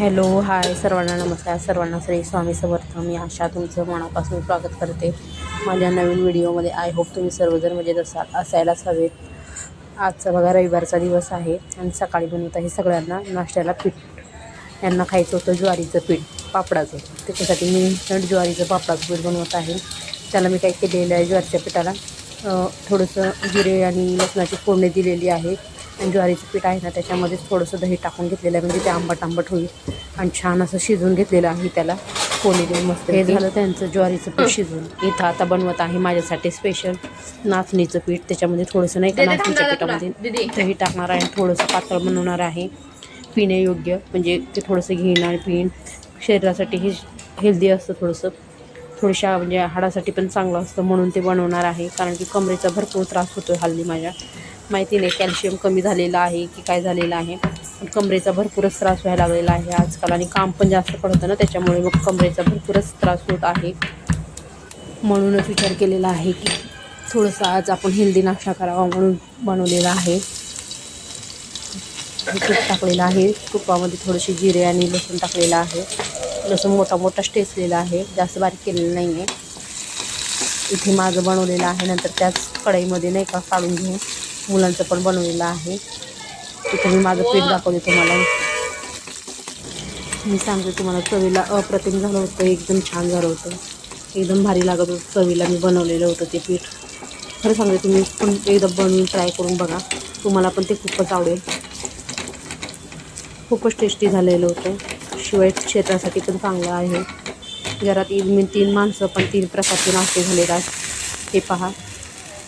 Hello hi सर्वांना नमस्कार. सर्वांना श्री स्वामी समर्थ. मी आशा तुमचं मनापासून स्वागत करते. माझ्या नवीन व्हिडिओमध्ये आय होप तुम्ही सर्वजण म्हणजे मजेत असाल असायलाच हवेत आजचा बघा रविवारचा दिवस आहे आणि सकाळी बनवत आहे सगळ्यांना नाश्त्याला पीठ. यांना खायचं होतं ज्वारीचं पीठ पापडाचं. त्याच्यासाठी मी इन्स्टंट ज्वारीचं पापडाचं पीठ बनवत आहे. त्याला मी काय केलेलं आहे ज्वारीच्या पिठाला थोडंसं जिरे आणि लसणाची फोडणी दिलेली आहे. ज्वारीचं पीठ आहे ना त्याच्यामध्येच थोडंसं दही टाकून घेतलेलं आहे म्हणजे ते आंबट आंबट होईल. आणि छान असं शिजवून घेतलेलं आहे त्याला. फोडणी देऊन मस्त हे झालं त्यांचं ज्वारीचं पीठ शिजवून. इथं आता बनवत आहे माझ्यासाठी स्पेशल नाचणीचं पीठ. त्याच्यामध्ये थोडंसं नाही का नाचणीच्या पिठामध्ये दही टाकणार आहे थोडंसं पातळ बनवणार आहे. पिण्यायोग्य म्हणजे ते थोडंसं घेईन आणि पिईन शरीरासाठी हे हेल्दी असतं थोडंसं. थोड्याशा म्हणजे हाडासाठी पण चांगलं असतं म्हणून ते बनवणार आहे. कारण की कमरेचा भरपूर त्रास होतो हल्ली माझ्या. माहिती नाही कॅल्शियम कमी झालेलं आहे की काय झालेलं आहे. कमरेचा भरपूरच त्रास व्हायला लागलेला आहे आजकाल आणि काम पण जास्त पडतं ना त्याच्यामुळे मग कमरेचा भरपूरच त्रास होत आहे. म्हणूनच विचार केलेला आहे की थोडंसं आज आपण हेल्दी नाश्ता करावा म्हणून बनवलेला आहे. तूप टाकलेलं आहे. तुपामध्ये थोडेसे जिरे आणि लसूण टाकलेलं आहे. लसूण मोठा मोठा टेचलेला आहे. जास्त बारीक केलेलं नाही आहे इथे माझं बनवलेलं आहे. नंतर त्याच कढईमध्ये नाही का काढून घेऊन मुलांचं पण बनवलेलं आहे. इथे मी माझं पीठ दाखवले तुम्हाला. मी सांगते तुम्हाला चवीला अप्रतिम झालं होतं एकदम छान झालं होतं. एकदम भारी लागत होतं चवीला मी बनवलेलं होतं ते पीठ. खरं सांगते तुम्ही पण एकदा बनवून ट्राय करून बघा. तुम्हाला पण ते खूपच आवडेल. खूपच टेस्टी झालेलं होतं. शिवाय क्षेत्रासाठी पण चांगलं आहे. घरात मी तीन माणसं पण तीन प्रकारचे नाश्ते झालेले आहेत. हे पहा.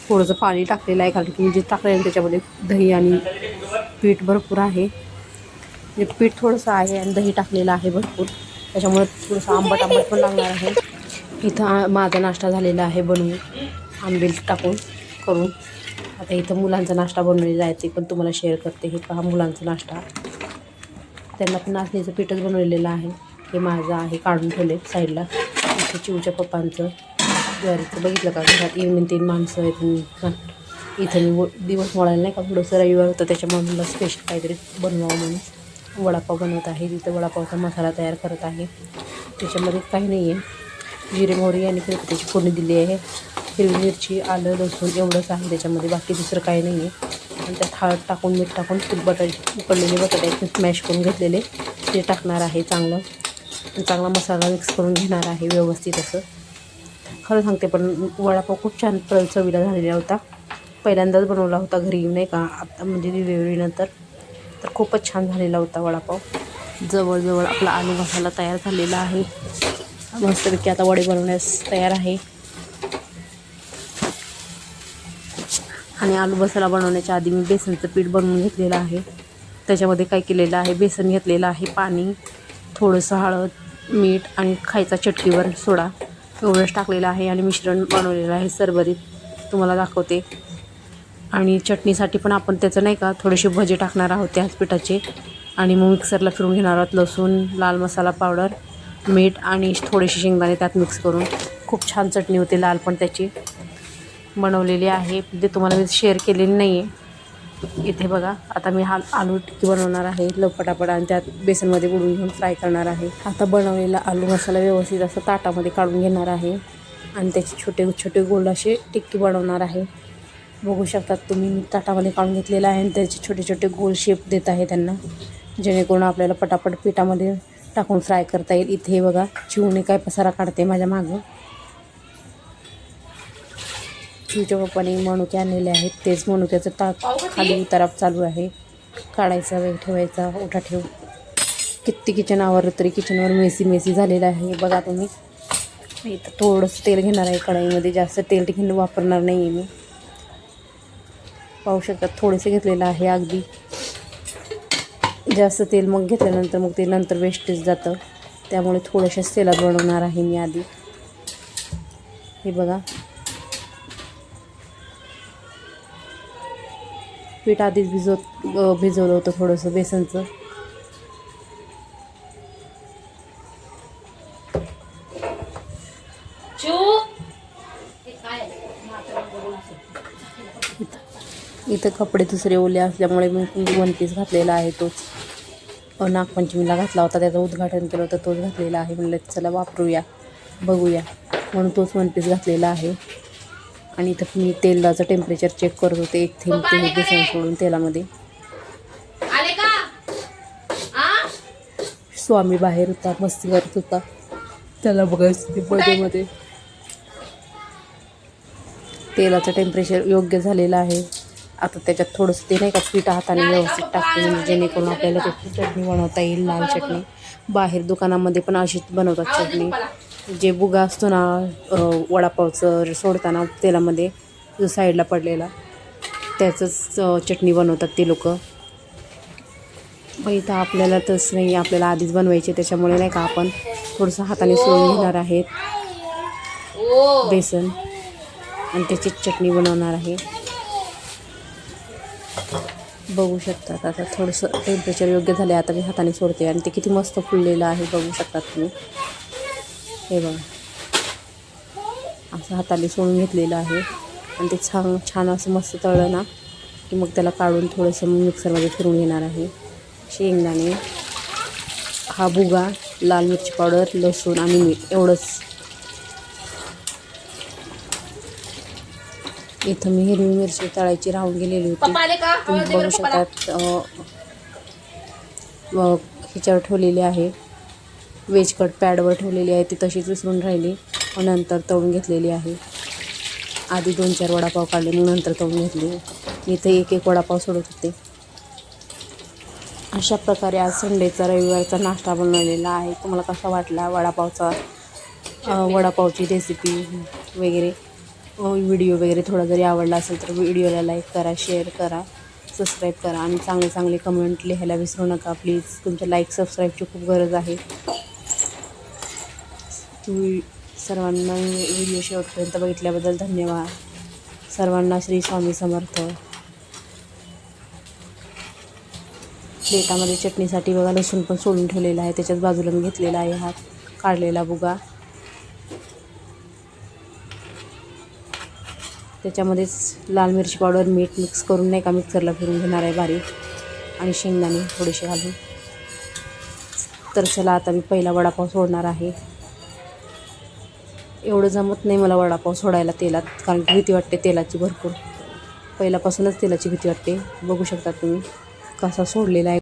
थोडंसं पाणी टाकलेलं आहे कारण की जे टाकलेलं त्याच्यामध्ये दही आणि पीठ भरपूर आहे. म्हणजे पीठ थोडंसं आहे आणि दही टाकलेलं आहे भरपूर. त्याच्यामुळे थोडंसं आंबट आंबट पण लागणार आहे. इथं माझा नाश्ता झालेला आहे बनवून आंबील टाकून करून. आता इथं मुलांचा नाश्ता बनवलेला आहे ते पण तुम्हाला शेअर करते हे पहा मुलांचा नाश्ता. त्यांना पण नाचणीचं पीठच बनवलेलं आहे. हे माझं आहे काढून ठेवले साईडला. इथे चिवच्या पप्पांचं. ज्वारीचं बघितलं का? घरात इव्हनिंग तीन माणसं आहेत इथं मी व- दिवस मोळायला नाही का? थोडंसं रविवार होतं त्याच्यामुळे मला स्पेशल काहीतरी बनवावं म्हणून. वडापाव बनवत आहे तिथं वडापावचा मसाला तयार करत आहे. त्याच्यामध्ये काही नाही आहे. जिरे मोहरी आणि त्याची फोडणी दिली आहे. हिरवी मिरची आलं लसूण एवढंच आहे. त्याच्यामध्ये बाकी दुसरं काही नाही आहे. आणि त्यात हळद टाकून मीठ टाकून ते बटाटे उकडलेले बटाटे स्मॅश करून घेतलेले. ते टाकणार आहे चांगलं. चांगला मसाला मिक्स करून घेणार आहे व्यवस्थित असं. खरं सांगते पण वडापाव खूप छान प्र चवीला झालेला होता. पहिल्यांदाच बनवला होता घरी नाही का? आता म्हणजे डिलिव्हरीनंतर. तर खूपच छान झालेला होता वडापाव. जवळजवळ आपला आलू मसाला तयार झालेला आहे. मस्तपैकी आता वडे बनवण्यास तयार आहे. आणि आलू मसाला बनवण्याच्या आधी मी बेसनचं पीठ बनवून घेतलेलं आहे. त्याच्यामध्ये काय केलेलं आहे? बेसन घेतलेलं आहे पाणी थोडंसं हळद मीठ आणि खायचा चटकीवर सोडा. एवढंच टाकलेलं आहे आणि मिश्रण बनवलेलं आहे सरबरीत. तुम्हाला दाखवते. आणि चटणीसाठी पण आपण त्याचं नाही का थोडेसे भजे टाकणार आहोत त्याच पिठाचे. आणि मग मिक्सरला फिरून घेणार आहोत लसूण लाल मसाला पावडर मीठ आणि थोडेसे शेंगदाणे त्यात मिक्स करून. खूप छान चटणी होते लाल पण त्याची. बनवलेली आहे. ते तुम्हाला मी शेअर केलेली नाही आहे इथे बघा आता मी हा आलू टिक्की बनवणार आहे लवपटापट आणि त्यात बेसनमध्ये बुडून घेऊन फ्राय करणार आहे. आता बनवलेला आलू मसाला व्यवस्थित असं ताटामध्ये काढून घेणार आहे आणि त्याचे छोटे छोटे गोल असे टिक्की बनवणार आहे. बघू शकतात तुम्ही मी ताटामध्ये काढून घेतलेला आहे आणि त्याचे छोटे छोटे गोल शेप देत आहे त्यांना. जेणेकरून आपल्याला पटापट पिठामध्ये टाकून फ्राय करता येईल. इथे बघा चिवणे काय पसारा काढते माझ्या मागं. तुमच्या पप्पाने मणुके आणलेले आहेत तेच मणुक्याचं टाक खाली उताराप चालू आहे. काढायचा वेग ठेवायचा ओठा ठेव. किती किचन आवरलं तरी किचनवर मेसी मेसी झालेलं आहे. बघा तुम्ही. मी इथं थोडंसं तेल घेणार आहे कढईमध्ये. जास्त तेल घेणं वापरणार नाही आहे मी. पाहू शकतात थोडेसे घेतलेलं आहे अगदी. जास्त तेल मग घेतल्यानंतर मग ते नंतर वेस्टेज जातं. त्यामुळे थोड्याशाच तेलात बनवणार आहे मी आधी. हे बघा. पीठ आधीच भिजवत भिजवलं होतं थोडंसं बेसनचं. इथं इथं कपडे दुसरे ओले असल्यामुळे मी वन पीस घातलेला आहे तोच. नागपंचमीला घातला होता त्याचं उद्घाटन केलं होतं तोच घातलेला आहे. म्हणलं चला वापरूया बघूया. म्हणून तोच वन पीस घातलेला आहे. आणि इथं मी तेलाचं टेम्परेचर चेक करत होते. एक थेंब ते बेसन सोडून तेलामध्ये. स्वामी बाहेर होता मस्ती करत होता. त्याला बघायचं ते बर्थडेमध्ये तेलाचं टेम्परेचर योग्य झालेलं आहे. आता त्याच्यात थोडंसं ते नाही का पीठ हाताने व्यवस्थित टाकते म्हणजे जेणेकरून आपल्याला त्याची चटणी बनवता येईल लाल चटणी. बाहेर दुकानामध्ये पण अशीच बनवतात चटणी. जे बुगा असतो ना वडापावचं सोडताना तेलामध्ये जो साईडला पडलेला त्याचंच चटणी बनवतात ते लोक. पण इथं आपल्याला तसं नाही आपल्याला आधीच बनवायचे त्याच्यामुळे नाही का आपण थोडंसं हाताने सोडून घेणार आहेत. बेसन. आणि त्याची चटणी बनवणार आहे. बघू शकतात आता थोडंसं टेम्परेचर योग्य झालं आहे आता मी हाताने सोडते. आणि ते किती मस्त फुललेलं आहे बघू शकतात तुम्ही. हे बघा. असं हाताने सोडून घेतलेलं आहे. आणि ते छान छान असं मस्त तळलं ना की मग त्याला काढून थोडंसं मिक्सरमध्ये फिरून घेणार आहे. शेंगदाणे हा भुगा लाल मिरची पावडर लसूण आणि मीठ एवढंच. इथं मी हिरवी मिरची तळायची राहून गेलेली होती. तुम्ही बघू शकतात ह्याच्यावर ठेवलेली आहे. वेज कट पॅडवर ठेवलेली आहे ती तशीच विसरून राहिली. नंतर तळून घेतलेली आहे. आधी दोन चार वडापाव काढले मग नंतर तळून घेतले. मी इथे एक एक वडापाव सोडत होते. अशा प्रकारे आज संडेचा रविवारचा नाश्ता बनवलेला आहे. तुम्हाला कसा वाटला वडापावचा वडापावची रेसिपी वगैरे? व्हिडिओ वगैरे थोडा जरी आवडला असेल तर व्हिडिओला लाईक करा शेअर करा सबस्क्राईब करा आणि चांगले चांगले कमेंट लिहायला विसरू नका. प्लीज तुमच्या लाईक सबस्क्राईबची खूप गरज आहे. तुम्ही सर्वांना व्हिडिओ शेवटपर्यंत बघितल्याबद्दल धन्यवाद. सर्वांना श्री स्वामी समर्थ. प्लेटामध्ये चटणीसाठी बघा लसूण पण सोडून ठेवलेला आहे. त्याच्याच बाजूला मी घेतलेला आहे हा काढलेला बुगा. त्याच्यामध्येच लाल मिरची पावडर मीठ मिक्स करून नाही का मिक्सरला फिरून घेणार आहे बारीक. आणि शेंगदाणे थोडेसे घालून. तर चला आता मी पहिला वडापाव सोडणार आहे. एवढं जमत नाही मला वडापाव सोडायला तेलात कारण की भीती वाटते तेलाची भरपूर. पहिल्यापासूनच तेलाची भीती वाटते. बघू शकता तुम्ही कसा सोडलेला आहे.